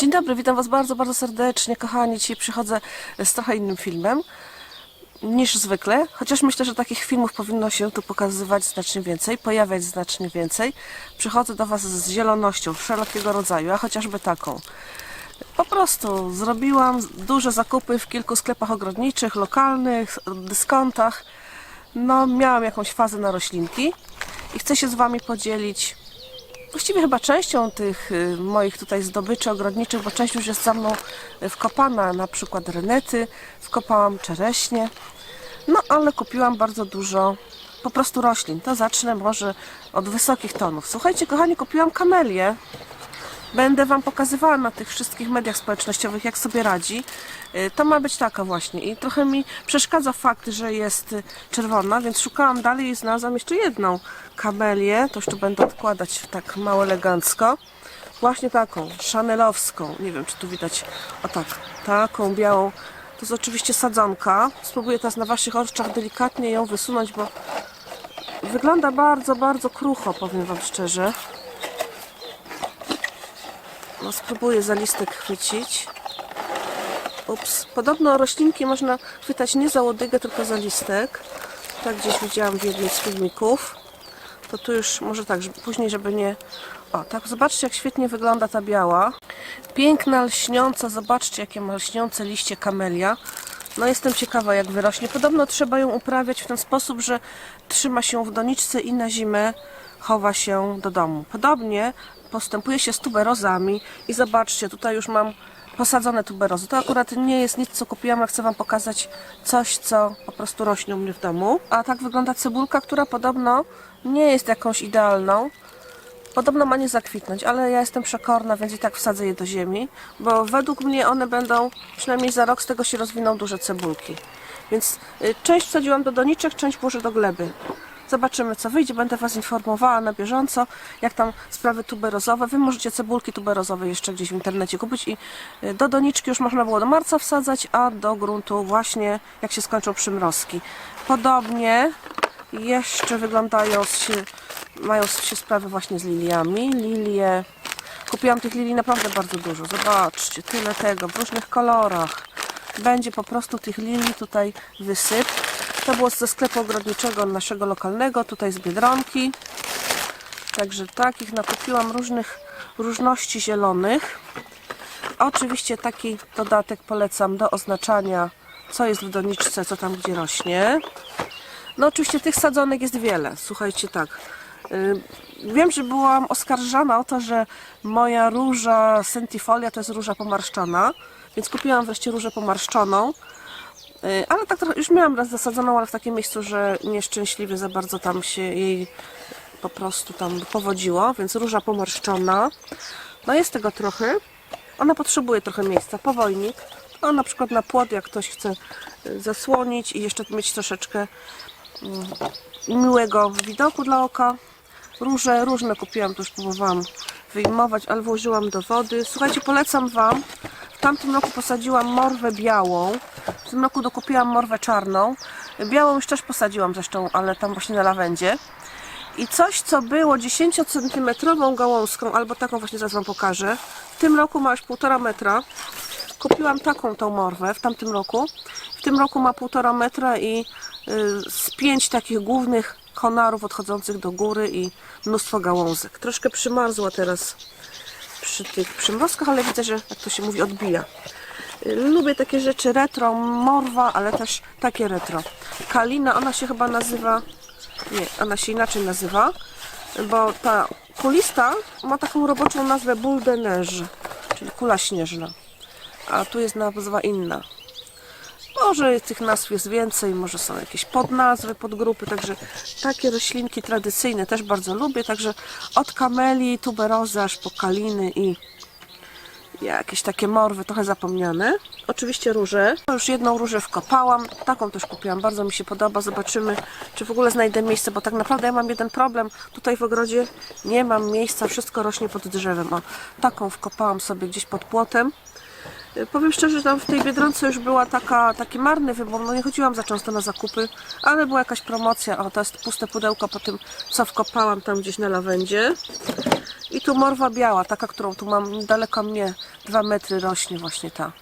Dzień dobry, witam Was bardzo, bardzo serdecznie, kochani. Dzisiaj przychodzę z trochę innym filmem niż zwykle, chociaż myślę, że takich filmów powinno się tu pokazywać znacznie więcej, pojawiać znacznie więcej. Przychodzę do Was z zielonością wszelkiego rodzaju, a chociażby taką. Po prostu zrobiłam duże zakupy w kilku sklepach ogrodniczych, lokalnych, dyskontach. No, miałam jakąś fazę na roślinki i chcę się z Wami podzielić właściwie chyba częścią tych y, moich tutaj zdobyczy ogrodniczych, bo część już jest za mną y, wkopana, na przykład renety, wkopałam czereśnie, no ale kupiłam bardzo dużo po prostu roślin. To zacznę może od wysokich tonów. Słuchajcie, kochani, kupiłam kamelię. Będę Wam pokazywała na tych wszystkich mediach społecznościowych, jak sobie radzi. Y, To ma być taka właśnie. I trochę mi przeszkadza fakt, że jest czerwona, więc szukałam dalej i znalazłam jeszcze jedną kamelię. To już tu będę odkładać tak mało elegancko. Właśnie taką, szanelowską. Nie wiem, czy tu widać. O tak, taką białą. To jest oczywiście sadzonka. Spróbuję teraz na Waszych oczach delikatnie ją wysunąć, bo wygląda bardzo, bardzo krucho, powiem Wam szczerze. No spróbuję za listek chwycić. Ups. Podobno roślinki można chwytać nie za łodygę, tylko za listek. Tak gdzieś widziałam w jednym z filmików. To tu już może tak, żeby później, żeby nie... O, tak, zobaczcie jak świetnie wygląda ta biała. Piękna, lśniąca, zobaczcie jakie ma lśniące liście kamelia. No jestem ciekawa jak wyrośnie. Podobno trzeba ją uprawiać w ten sposób, że trzyma się w doniczce i na zimę chowa się do domu. Podobnie postępuje się z tuberozami i zobaczcie, tutaj już mam posadzone tuberozy. To akurat nie jest nic, co kupiłam, a chcę Wam pokazać coś, co po prostu rośnie u mnie w domu. A tak wygląda cebulka, która podobno nie jest jakąś idealną. Podobno ma nie zakwitnąć, ale ja jestem przekorna, więc i tak wsadzę je do ziemi, bo według mnie one będą, przynajmniej za rok z tego się rozwiną duże cebulki. Więc y, część wsadziłam do doniczek, część włożę do gleby. Zobaczymy co wyjdzie, będę Was informowała na bieżąco, jak tam sprawy tuberozowe. Wy możecie cebulki tuberozowe jeszcze gdzieś w internecie kupić i y, do doniczki już można było do marca wsadzać, a do gruntu właśnie jak się skończą przymrozki. Podobnie jeszcze wyglądają się, mają się sprawy właśnie z liliami. Lilie, kupiłam tych lilii naprawdę bardzo dużo. Zobaczcie, tyle tego w różnych kolorach. Będzie po prostu tych lilii tutaj wysyp. To było ze sklepu ogrodniczego naszego lokalnego, tutaj z Biedronki. Także takich nakupiłam różnych różności zielonych. Oczywiście taki dodatek polecam do oznaczania, co jest w doniczce, co tam gdzie rośnie. No oczywiście tych sadzonek jest wiele. Słuchajcie, tak. Wiem, że byłam oskarżana o to, że moja róża sentifolia to jest róża pomarszczona, więc kupiłam wreszcie różę pomarszczoną. Y, Ale tak trochę, już miałam raz zasadzoną, ale w takim miejscu, że nieszczęśliwie za bardzo tam się jej po prostu tam powodziło, więc róża pomarszczona. No jest tego trochę. Ona potrzebuje trochę miejsca. Powojnik. No, na przykład na płot, jak ktoś chce y, zasłonić i jeszcze mieć troszeczkę miłego widoku dla oka. Róże różne kupiłam, to już próbowałam wyjmować, ale włożyłam do wody. Słuchajcie, polecam Wam. W tamtym roku posadziłam morwę białą. W tym roku dokupiłam morwę czarną. Białą już też posadziłam zresztą, ale tam właśnie na lawendzie. I coś, co było 10 cm gałązką, albo taką właśnie zaraz Wam pokażę. W tym roku ma już 1,5 metra. Kupiłam taką tą morwę w tamtym roku. W tym roku ma 1,5 metra i y, z pięć takich głównych konarów odchodzących do góry i mnóstwo gałązek. Troszkę przymarzła teraz przy tych przymrozkach, ale widzę, że jak to się mówi, odbija. Lubię takie rzeczy retro, morwa, ale też takie retro. Kalina, ona się chyba nazywa, nie, ona się inaczej nazywa, bo ta kulista ma taką roboczą nazwę boule de neige, czyli kula śnieżna, a tu jest nazwa inna. Może tych nazw jest więcej, może są jakieś podnazwy, podgrupy, także takie roślinki tradycyjne też bardzo lubię, także od kameli, tuberozy aż po kaliny i jakieś takie morwy, trochę zapomniane. Oczywiście róże. Już jedną różę wkopałam, taką też kupiłam, bardzo mi się podoba. Zobaczymy, czy w ogóle znajdę miejsce, bo tak naprawdę ja mam jeden problem. Tutaj w ogrodzie nie mam miejsca, wszystko rośnie pod drzewem. O, taką wkopałam sobie gdzieś pod płotem. Y, Powiem szczerze, że tam w tej Biedronce już była taka, taki marny wybór, no nie chodziłam za często na zakupy, ale była jakaś promocja, o to jest puste pudełko po tym, co wkopałam tam gdzieś na lawendzie. I tu morwa biała, taka, którą tu mam niedaleko mnie, dwa metry rośnie właśnie ta.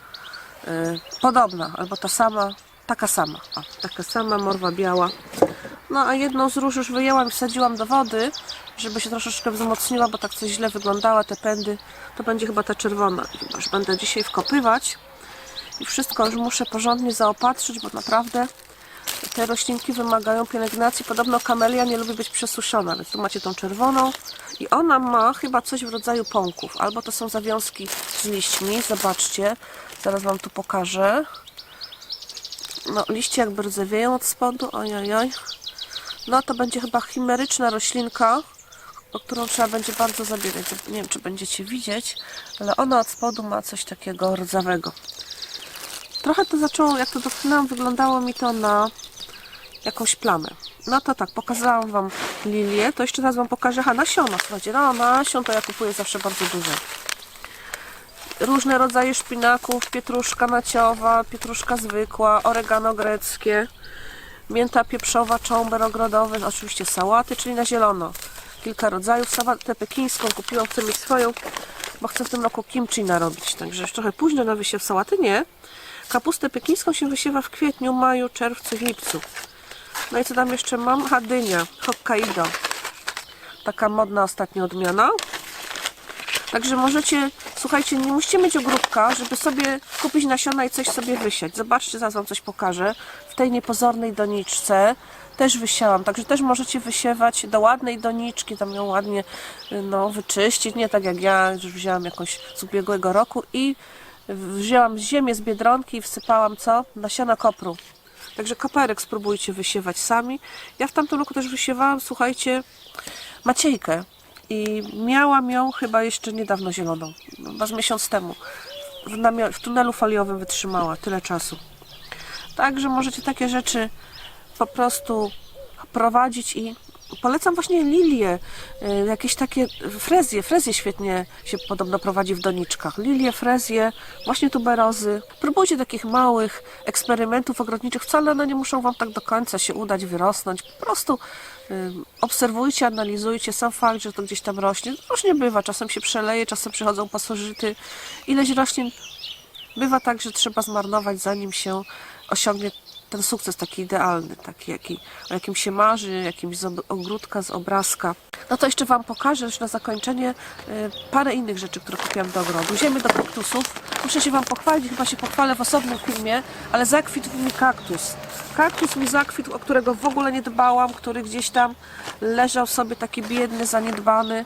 y, podobna, albo ta sama, taka sama. O, taka sama morwa biała. No a jedną z róż już wyjęłam i wsadziłam do wody, żeby się troszeczkę wzmocniła, bo tak coś źle wyglądała, te pędy. To będzie chyba ta czerwona. Chyba Już będę dzisiaj wkopywać. I wszystko już muszę porządnie zaopatrzyć, bo naprawdę te roślinki wymagają pielęgnacji. Podobno kamelia nie lubi być przesuszona, więc tu macie tą czerwoną. I ona ma chyba coś w rodzaju pąków. Albo to są zawiązki z liśćmi. Zobaczcie. Zaraz Wam tu pokażę. No, liście jakby rdzewieją od spodu. Ojojoj. No, to będzie chyba chimeryczna roślinka, o którą trzeba będzie bardzo zabiegać. Nie wiem, czy będziecie widzieć, ale ona od spodu ma coś takiego rdzawego. Trochę to zaczęło, jak to dotknęłam, wyglądało mi to na jakąś plamę. No to tak, pokazałam Wam lilię, to jeszcze raz Wam pokażę, aha, nasiona, słuchajcie, no nasion to ja kupuję zawsze bardzo dużo. Różne rodzaje szpinaków, pietruszka naciowa, pietruszka zwykła, oregano greckie, mięta pieprzowa, cząber ogrodowy, oczywiście sałaty, czyli na zielono. Kilka rodzajów, sałatę pekińską kupiłam, chcę mieć swoją, bo chcę w tym roku kimchi narobić, także już trochę późno na wysiew sałaty, nie. Kapustę pekińską się wysiewa w kwietniu, maju, czerwcu, lipcu. No i co tam jeszcze mam? Aha, dynia, Hokkaido. Taka modna ostatnia odmiana. Także możecie, słuchajcie, nie musicie mieć ogródka, żeby sobie kupić nasiona i coś sobie wysiać. Zobaczcie, zaraz Wam coś pokażę. W tej niepozornej doniczce też wysiałam, także też możecie wysiewać do ładnej doniczki, tam ją ładnie no, wyczyścić, nie tak jak ja, już wzięłam jakąś z ubiegłego roku i wzięłam ziemię z Biedronki i wsypałam co? Nasiona kopru. Także koperek spróbujcie wysiewać sami. Ja w tamtym roku też wysiewałam, słuchajcie, maciejkę. I miałam ją chyba jeszcze niedawno zieloną. Chyba z miesiąc temu. W, w tunelu foliowym wytrzymała tyle czasu. Także możecie takie rzeczy po prostu prowadzić i polecam właśnie lilie, y, jakieś takie frezje, frezje świetnie się podobno prowadzi w doniczkach. Lilie, frezje, właśnie tuberozy. Próbujcie takich małych eksperymentów ogrodniczych, wcale one nie muszą Wam tak do końca się udać, wyrosnąć. Po prostu obserwujcie, analizujcie. Sam fakt, że to gdzieś tam rośnie, różnie bywa. Czasem się przeleje, czasem przychodzą pasożyty. Ileś roślin bywa tak, że trzeba zmarnować, zanim się osiągnie ten sukces taki idealny, taki jaki, o jakim się marzy, jakimś z ogródka, z obrazka. No to jeszcze Wam pokażę już na zakończenie y, parę innych rzeczy, które kupiłam do ogrodu. Ziemię do kaktusów. Muszę się Wam pochwalić, chyba się pochwalę w osobnym filmie, ale zakwitł mi kaktus. Kaktus mi zakwitł, o którego w ogóle nie dbałam, który gdzieś tam leżał sobie taki biedny, zaniedbany.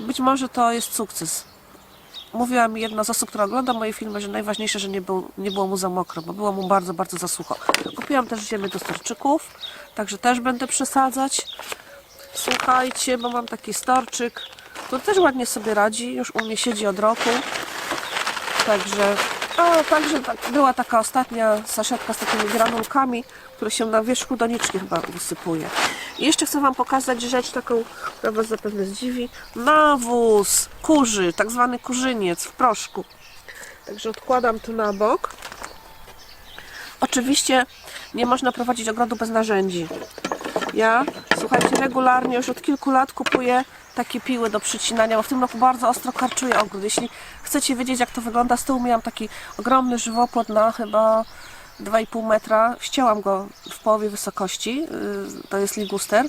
Być może to jest sukces mówiła mi jedna z osób, która ogląda moje filmy, że najważniejsze, że nie, był, nie było mu za mokro, bo było mu bardzo, bardzo za sucho. Kupiłam też ziemię do storczyków, także też będę przesadzać. Słuchajcie, bo mam taki storczyk, który też ładnie sobie radzi, już u mnie siedzi od roku. Także, o, także tak, była taka ostatnia saszetka z takimi granulkami, które się na wierzchu doniczki chyba wysypuje. I jeszcze chcę Wam pokazać rzecz taką, która Was zapewne zdziwi. Nawóz kurzy, tak zwany kurzyniec w proszku. Także odkładam tu na bok. Oczywiście nie można prowadzić ogrodu bez narzędzi. Ja, słuchajcie, regularnie już od kilku lat kupuję takie piły do przycinania, bo w tym roku bardzo ostro karczuję ogród. Jeśli chcecie wiedzieć, jak to wygląda, z tyłu miałam taki ogromny żywopłot na chyba 2,5 metra. Ścięłam go w połowie wysokości, yy, to jest liguster.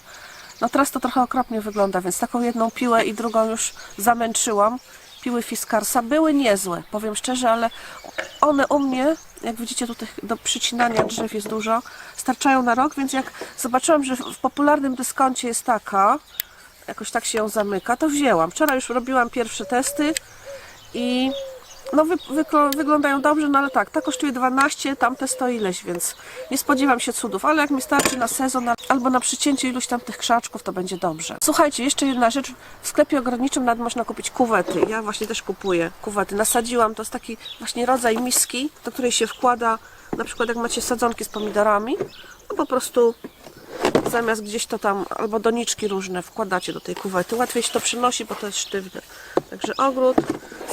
No teraz to trochę okropnie wygląda, więc taką jedną piłę i drugą już zamęczyłam. Piły Fiskarsa były niezłe, powiem szczerze, ale one u mnie, jak widzicie tutaj do przycinania drzew jest dużo, starczają na rok, więc jak zobaczyłam, że w popularnym dyskoncie jest taka, jakoś tak się ją zamyka, to wzięłam. Wczoraj już robiłam pierwsze testy i no wy, wyklo- wyglądają dobrze, no ale tak, ta kosztuje 12, tamte stoi ileś, więc nie spodziewam się cudów, ale jak mi starczy na sezon albo na przycięcie iluś tam tych krzaczków, to będzie dobrze. Słuchajcie, jeszcze jedna rzecz, w sklepie ogrodniczym nawet można kupić kuwety, ja właśnie też kupuję kuwety, nasadziłam, to jest taki właśnie rodzaj miski, do której się wkłada, na przykład jak macie sadzonki z pomidorami, no po prostu zamiast gdzieś to tam, albo doniczki różne wkładacie do tej kuwety. Łatwiej się to przynosi, bo to jest sztywne. Także ogród,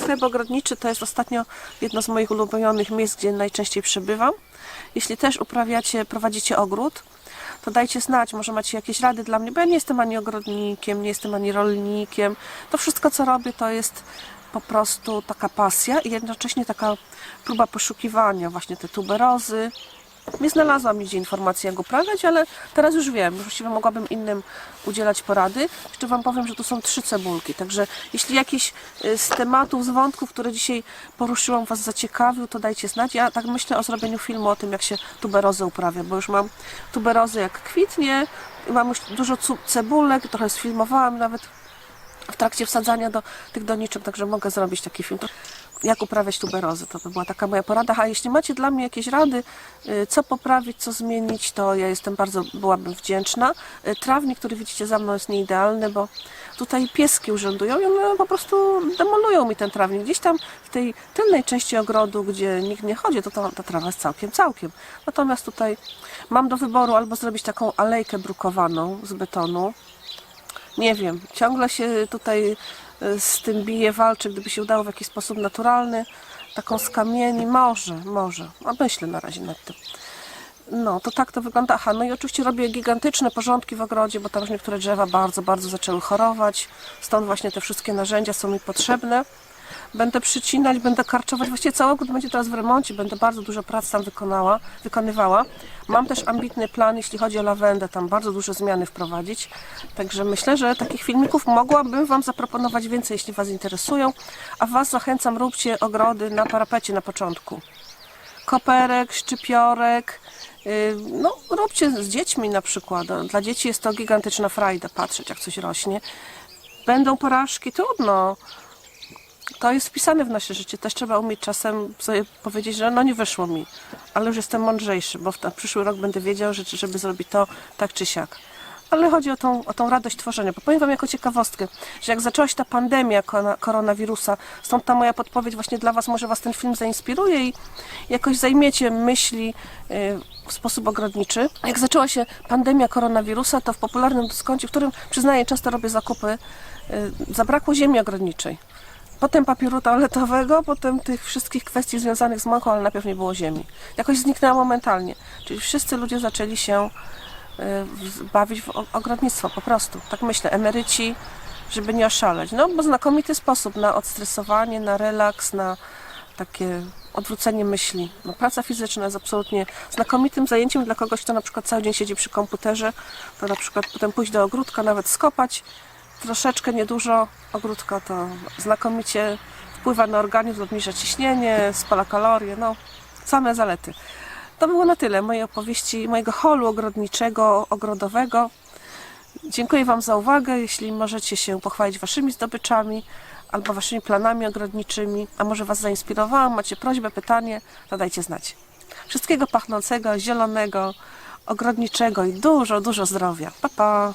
sklep ogrodniczy to jest ostatnio jedno z moich ulubionych miejsc, gdzie najczęściej przebywam. Jeśli też uprawiacie, prowadzicie ogród, to dajcie znać, może macie jakieś rady dla mnie, bo ja nie jestem ani ogrodnikiem, nie jestem ani rolnikiem. To wszystko, co robię, to jest po prostu taka pasja i jednocześnie taka próba poszukiwania właśnie te tuberozy. Nie znalazłam nigdzie informacji, jak uprawiać, ale teraz już wiem. Właściwie mogłabym innym udzielać porady. Jeszcze Wam powiem, że tu są trzy cebulki. Także jeśli jakiś y, z tematów, z wątków, które dzisiaj poruszyłam, Was zaciekawił, to dajcie znać. Ja tak myślę o zrobieniu filmu o tym, jak się tuberozę uprawia, bo już mam tuberozę jak kwitnie, mam już dużo cebulek, trochę sfilmowałam nawet w trakcie wsadzania do tych doniczek, także mogę zrobić taki film. Jak uprawiać tuberozę, to by była taka moja porada. A jeśli macie dla mnie jakieś rady, y, co poprawić, co zmienić, to ja jestem bardzo, byłabym wdzięczna. Y, Trawnik, który widzicie za mną jest nieidealny, bo tutaj pieski urzędują i one po prostu demolują mi ten trawnik. Gdzieś tam w tej tylnej części ogrodu, gdzie nikt nie chodzi, to ta, ta trawa jest całkiem, całkiem. Natomiast tutaj mam do wyboru albo zrobić taką alejkę brukowaną z betonu, nie wiem, ciągle się tutaj y, z tym bije, walczy, gdyby się udało w jakiś sposób naturalny, taką z kamieni, może, może, a myślę na razie nad tym. No, to tak to wygląda. Aha, no i oczywiście robię gigantyczne porządki w ogrodzie, bo tam już niektóre drzewa bardzo, bardzo zaczęły chorować. Stąd właśnie te wszystkie narzędzia są mi potrzebne. Będę przycinać, będę karczować. Właściwie cały ogród będzie teraz w remoncie. Będę bardzo dużo prac tam wykonała, wykonywała. Mam też ambitny plan, jeśli chodzi o lawendę, tam bardzo duże zmiany wprowadzić. Także myślę, że takich filmików mogłabym Wam zaproponować więcej, jeśli Was interesują. A Was zachęcam, róbcie ogrody na parapecie na początku koperek, szczypiorek. yy, No, róbcie z dziećmi na przykład. Dla dzieci jest to gigantyczna frajda patrzeć, jak coś rośnie. Będą porażki, trudno. To jest wpisane w nasze życie. Też trzeba umieć czasem sobie powiedzieć, że no nie wyszło mi, ale już jestem mądrzejszy, bo w ten przyszły rok będę wiedział, że, żeby zrobić to tak czy siak. Ale chodzi o tą, o tą radość tworzenia. Bo powiem Wam jako ciekawostkę, że jak zaczęła się ta pandemia koronawirusa, stąd ta moja podpowiedź właśnie dla Was, może Was ten film zainspiruje i jakoś zajmiecie myśli y, w sposób ogrodniczy. Jak zaczęła się pandemia koronawirusa, to w popularnym dyskoncie, w którym przyznaję często robię zakupy, y, zabrakło ziemi ogrodniczej. Potem papieru toaletowego, potem tych wszystkich kwestii związanych z mąką, ale najpierw nie było ziemi. Jakoś zniknęła momentalnie. Czyli wszyscy ludzie zaczęli się y, bawić w ogrodnictwo, po prostu. Tak myślę, emeryci, żeby nie oszaleć. No, bo znakomity sposób na odstresowanie, na relaks, na takie odwrócenie myśli. No, praca fizyczna jest absolutnie znakomitym zajęciem dla kogoś, kto na przykład cały dzień siedzi przy komputerze, to na przykład potem pójść do ogródka, nawet skopać, troszeczkę, niedużo ogródka, to znakomicie wpływa na organizm, obniża ciśnienie, spala kalorie, no same zalety. To było na tyle mojej opowieści, mojego holu ogrodniczego, ogrodowego. Dziękuję Wam za uwagę. Jeśli możecie się pochwalić Waszymi zdobyczami albo Waszymi planami ogrodniczymi, a może Was zainspirowałam, macie prośbę, pytanie, to dajcie znać. Wszystkiego pachnącego, zielonego, ogrodniczego i dużo, dużo zdrowia. Pa, pa!